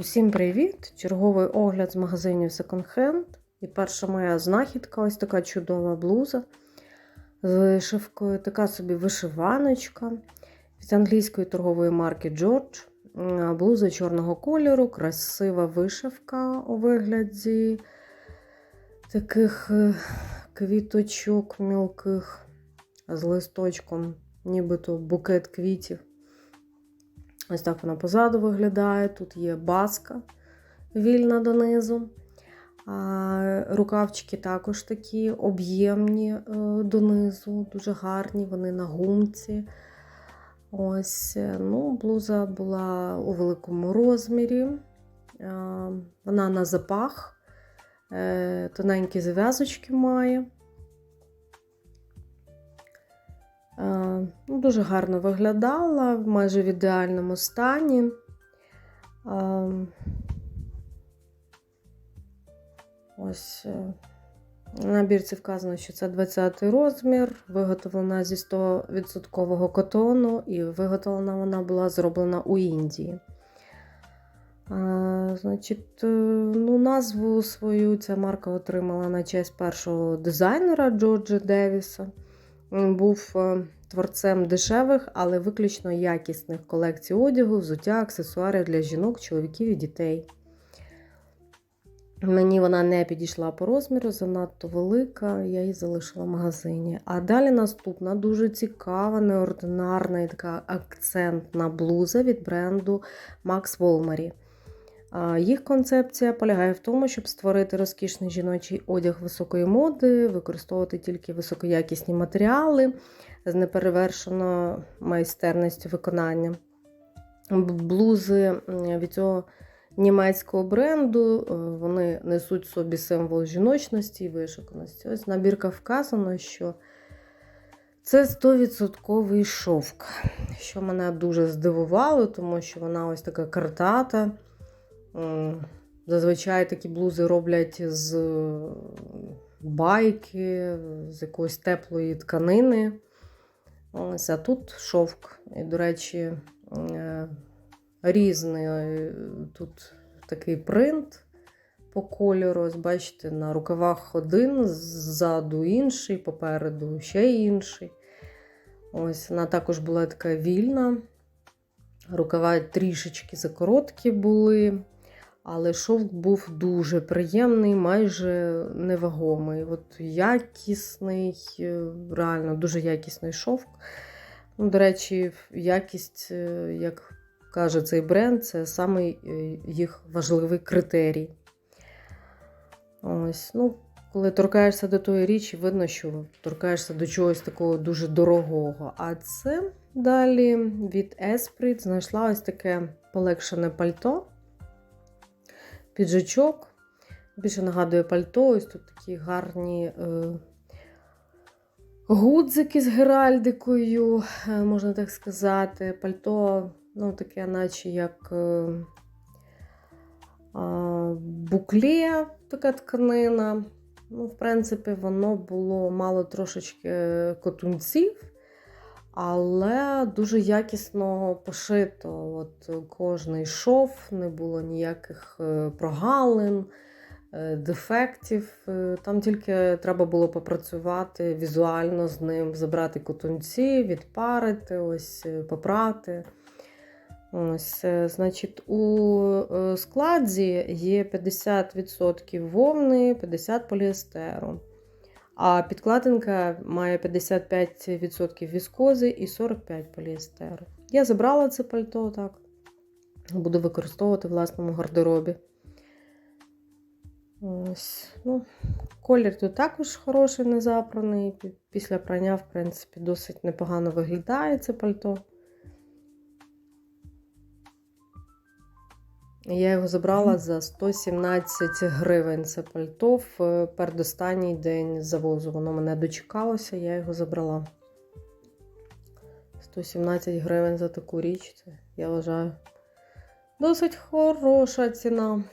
Усім привіт! Черговий огляд з магазинів Second Hand. І перша моя знахідка ось така чудова блуза з вишивкою. Така собі вишиваночка від англійської торгової марки George. Блуза чорного кольору, красива вишивка у вигляді таких е, квіточок мілких з листочком, нібито букет квітів. Ось так вона позаду виглядає. Тут є баска вільна донизу. Рукавчики також такі об'ємні е, донизу, дуже гарні, вони на гумці. Ось, е, ну, Блуза була у великому розмірі. Вона на запах, е, тоненькі зав'язочки має. Ну, Дуже гарно виглядала, майже в ідеальному стані. Е, Ось е, на бірці вказано, що це 20 розмір, виготовлена зі 100% котону, і виготовлена вона була зроблена у Індії. А, значить, е, ну, назву свою ця марка отримала на честь першого дизайнера Джорджа Девіса. Був е, творцем дешевих, але виключно якісних колекцій одягу, взуття, аксесуарів для жінок, чоловіків і дітей. Мені вона не підійшла по розміру, занадто велика, я її залишила в магазині. А далі наступна дуже цікава, неординарна і така акцентна блуза від бренду Max Wolmary. Їх концепція полягає в тому, щоб створити розкішний жіночий одяг високої моди, використовувати тільки високоякісні матеріали з неперевершеною майстерністю виконання. Блузи від цього німецького бренду е, вони несуть собі символ жіночності і вишуканості. Ось набірка вказано, що це 100% шовк, що мене дуже здивувало, тому що вона ось така картата. М, Зазвичай такі блузи роблять з байки, з якоїсь теплої тканини. Ось, а тут шовк. І, до речі, е, різний е, тут такий принт по кольору. Ось бачите, на рукавах один, ззаду інший, попереду ще інший. Ось вона також була така вільна. Рукава трішечки закороткі були, але шовк був дуже приємний, майже невагомий. От якісний, е, реально дуже якісний шовк. Ну, До речі, якість, е, як каже цей бренд, це самий е, їх важливий критерій. Ось, ну, коли торкаєшся до тої річі, видно, що торкаєшся до чогось такого дуже дорогого. А це далі від Esprit знайшла ось таке полегшене пальто, піджачок. Більше нагадує пальто, ось тут такі гарні е, гудзики з геральдикою, е, можна так сказати. Пальто, ну, таке, наче як е, букле, така тканина. Ну, в принципі, воно було мало трошечки котунців, але дуже якісно пошито. От Кожний шов, не було ніяких е, прогалин, е, дефектів. Е, Там тільки треба було попрацювати візуально з ним, забрати котунці, відпарити, ось, е, попрати. Ось, е, значить, у е, складі є 50% вовни, 50 поліестеру. А підкладинка має 55% віскози і 45 поліестеру. Я забрала це пальто, так. Буду використовувати в власному гардеробі. Ось, ну, Колір тут також хороший, не запраний. Після прання, в принципі, досить непогано виглядає це пальто. Я його забрала за 117 гривень. Це пальто в е, передостанній день завозу. Воно мене дочекалося, я його забрала. 117 гривень за таку річ. Це, я вважаю, досить хороша ціна.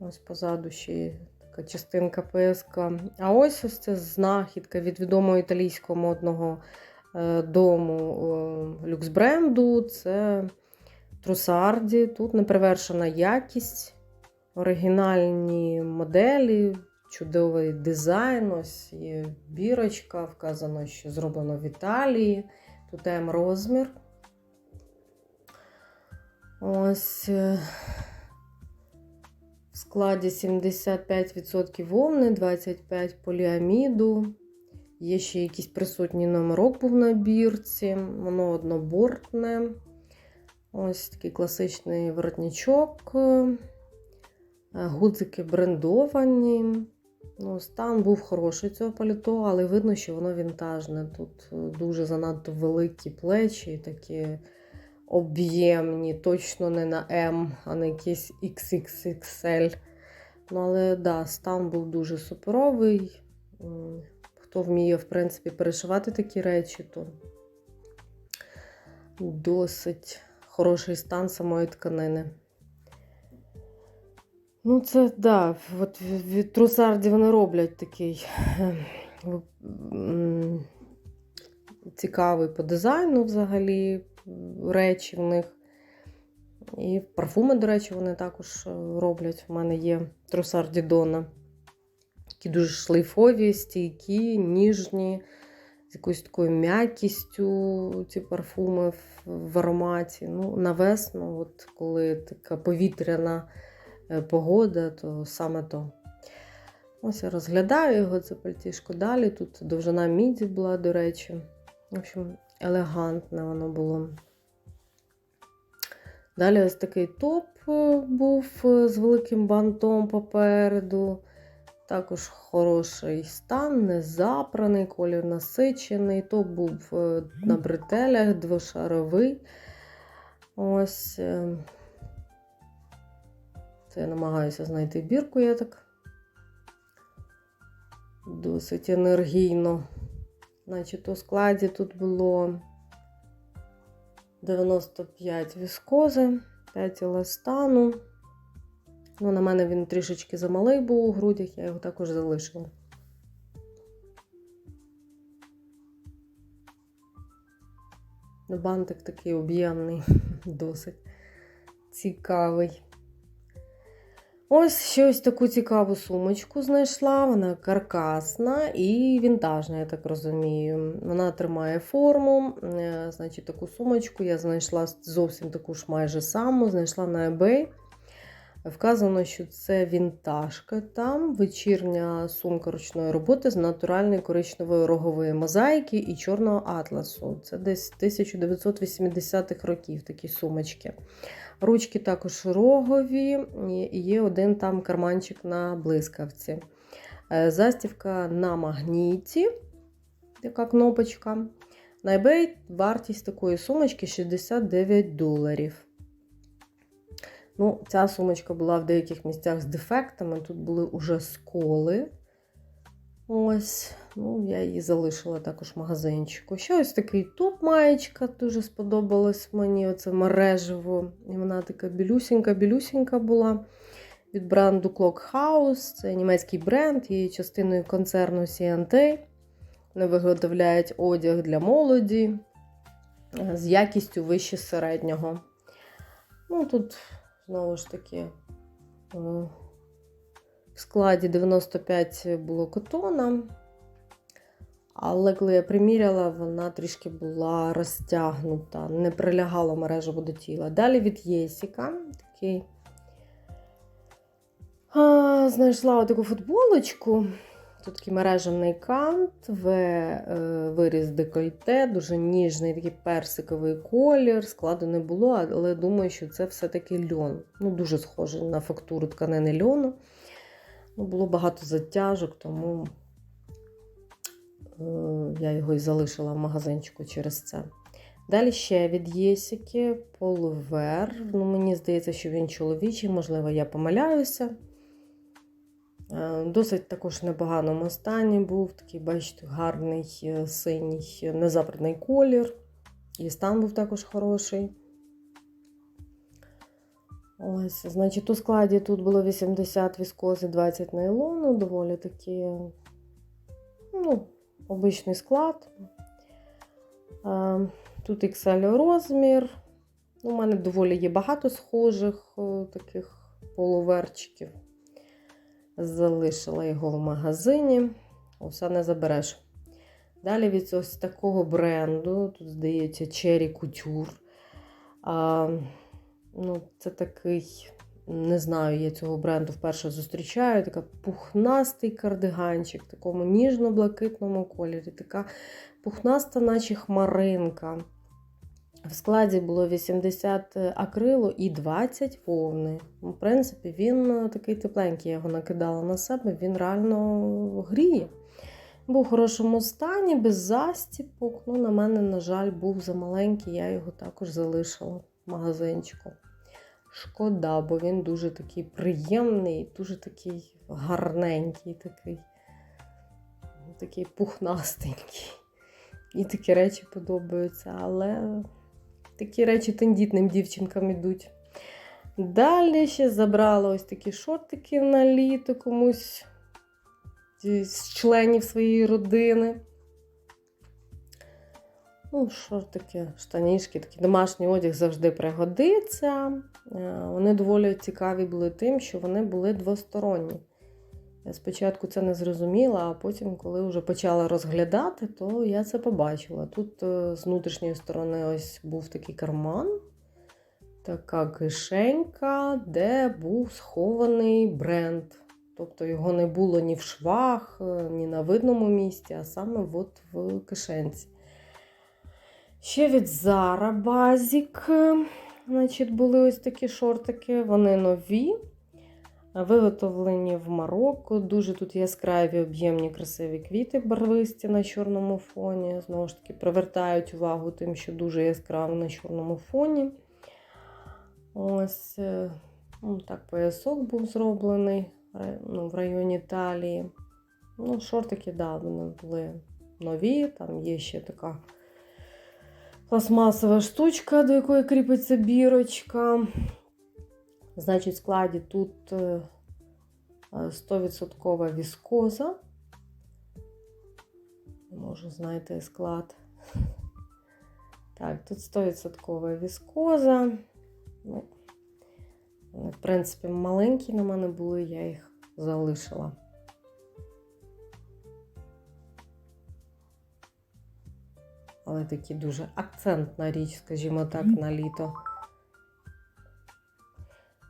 Ось позаду ще така частинка пояска. А ось ось це знахідка від відомого італійського модного дому е, люкс бренду. Це Трусарді. Тут неперевершена якість, оригінальні моделі, чудовий дизайн. Ось є бірочка, вказано, що зроблено в Італії. Тут М розмір. Ось е, в складі 75% вовни, 25% поліаміду. Є ще якийсь присутній номерок був на бірці, воно однобортне. Ось такий класичний воротничок. Е, Гудзики брендовані. Ну, Стан був хороший цього паліто, але видно, що воно вінтажне. Тут е, дуже занадто великі плечі, такі об'ємні, точно не на М, а на якийсь XXXL. Ну, але да, стан був дуже суперовий. Хто вміє, в принципі, перешивати такі речі, то досить хороший стан самої тканини. Ну, це да, от від- від трусарді вони роблять такий е, цікавий по дизайну взагалі речі в них. І парфуми, до речі, вони також е, роблять. У мене є трусарді Дона. Такі дуже шлейфові, стійкі, ніжні, з якоюсь такою м'якістю ці парфуми в, ароматі. Ну, на весну, от коли така повітряна е, погода, то саме то. Ось я розглядаю його, це пальтішко далі. Тут довжина міді була, до речі. В общем, елегантне воно було. Далі ось такий топ е, був е, з великим бантом попереду. Також хороший стан, не запраний, колір насичений. Топ був е, на бретелях, двошаровий. Ось. е, Це я намагаюся знайти бірку, я так досить енергійно. Значить, у складі тут було 95 віскози, 5 еластану. Ну, на мене він трішечки замалий був у грудях, я його також залишила. Бантик такий об'ємний, досить цікавий. Ось щось таку цікаву сумочку знайшла. Вона каркасна і вінтажна, я так розумію. Вона тримає форму. Е, Значить, таку сумочку я знайшла зовсім таку ж майже саму, знайшла на eBay. Вказано, що це вінтажка там, вечірня сумка ручної роботи з натуральної коричневої рогової мозаїки і чорного атласу. Це десь 1980-х років такі сумочки. Ручки також рогові, і є один там карманчик на блискавці. Е, Застівка на магніті, така кнопочка. На eBay вартість такої сумочки 69 доларів. Ну, Ця сумочка була в деяких місцях з дефектами, тут були уже сколи. Ось, ну, я її залишила також в магазинчику. Ще ось такий топ-маєчка, дуже сподобалась мені оце мережево. І вона така білюсінька-білюсінька була від бренду Clock House. Це німецький бренд, є частиною концерну C&A. Вони виготовляють одяг для молоді е, з якістю вище середнього. Ну, тут, знову ж таки, в складі 95 було котона. Але коли я приміряла, вона трішки була розтягнута, не прилягала мережево до тіла. Далі від Єсіка такий. А, знайшла таку футболочку. Тут такий мережевний кант, е, виріз декольте, дуже ніжний такий персиковий колір. Складу не було, але думаю, що це все-таки льон. Ну, Дуже схоже на фактуру тканини льону. Ну, Було багато затяжок, тому е, я його і залишила в магазинчику через це. Далі ще від Єсіки полувер. Ну, Мені здається, що він чоловічий, можливо, я помиляюся. Е, Досить також непоганому стані був такий, бачите, гарний е, синій незапраний колір. І стан був також хороший. Ось, значить, у складі тут було 80 віскози, 20 нейлону, доволі таки ну, обичний склад. Е, Тут XL розмір. У мене доволі є багато схожих таких полуверчиків. Залишила його в магазині. Все не забереш. Далі від ось такого бренду, тут, здається, Cherry Couture. Ну, Це такий, не знаю, я цього бренду вперше зустрічаю. Така пухнастий кардиганчик, в такому ніжно-блакитному кольорі. Така пухнаста, наче хмаринка. В складі було 80 акрилу і 20 вовни. В принципі, він такий тепленький, я його накидала на себе, він реально гріє. Був в хорошому стані, без застіпок. Ну, на мене, на жаль, був замаленький, я його також залишила в магазинчику. Шкода, бо він дуже такий приємний, дуже такий гарненький, такий, такий пухнастенький. І такі речі подобаються, але такі речі тендітним дівчинкам ідуть. Далі ще забрала ось такі шортики на літо комусь з членів своєї родини. Ну, шортики, штанішки, такий домашній одяг завжди пригодиться. Вони доволі цікаві були тим, що вони були двосторонні. Я спочатку це не зрозуміла, а потім, коли вже почала розглядати, то я це побачила. Тут е, з внутрішньої сторони ось був такий карман, така кишенька, де був схований бренд. Тобто його не було ні в швах, е, ні на видному місці, а саме от в кишенці. Ще від Zara Basic, значить, були ось такі шортики, вони нові. Виготовлені в Марокко. Дуже тут яскраві, об'ємні, красиві квіти барвисті на чорному фоні. Знову ж таки, привертають увагу тим, що дуже яскраво на чорному фоні. Ось е, ну, так поясок був зроблений ну, в районі талії. Ну, Шортики, да, вони були нові. Там є ще така пластмасова штучка, до якої кріпиться бірочка. Значить, в складі тут 100% віскоза. Може, знаєте, склад. Так, тут 100% віскоза. Ну, в принципі, маленькі на мене були, я їх залишила. Але такі дуже акцентна річ, скажімо так, на літо.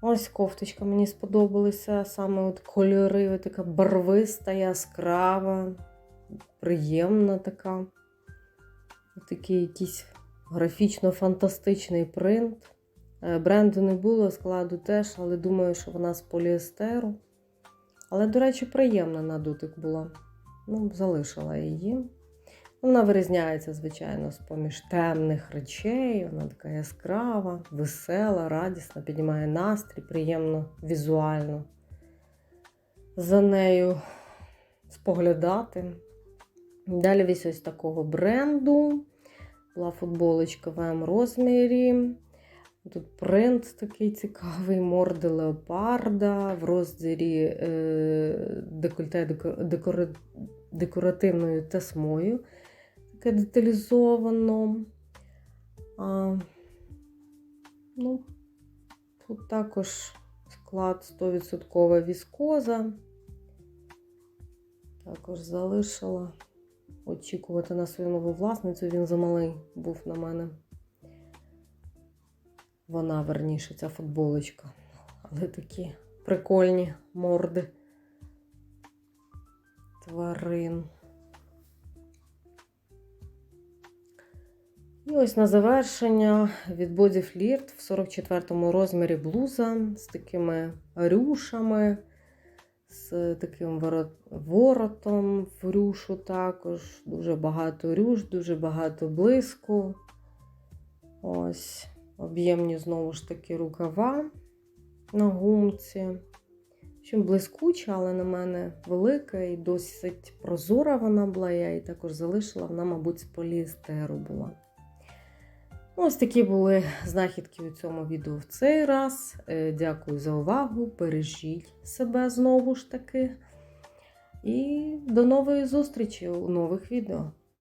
Ось кофточка мені сподобалася. Саме от кольори, така барвиста, яскрава, приємна така. Такий якийсь графічно-фантастичний принт. Е, бренду не було, складу теж, але думаю, що вона з поліестеру. Але, до речі, приємна на дотик була. Ну, залишила її. Вона вирізняється, звичайно, з поміж темних речей. Вона така яскрава, весела, радісна, піднімає настрій, приємно візуально за нею споглядати. Далі весь ось такого бренду. Була футболочка в М розмірі. Тут принт такий цікавий, морди леопарда в розділі е, декольте декор, декоративною тесмою таке деталізовано. А, ну, Тут також склад 100% віскоза. Також залишила очікувати на свою нову власницю, він замалий був на мене. Вона, верніше, ця футболочка. Але такі прикольні морди тварин. І ось на завершення від Body Flirt в 44-му розмірі блуза з такими рюшами, з таким воротом в рюшу також. Дуже багато рюш, дуже багато блиску. Ось, об'ємні, знову ж таки, рукава на гумці. Чим блискуча, але на мене велика і досить прозора вона була. Я її також залишила, вона, мабуть, з поліестеру була. Ось такі були знахідки у цьому відео в цей раз. Е, дякую за увагу. Бережіть себе знову ж таки. І до нової зустрічі у нових відео.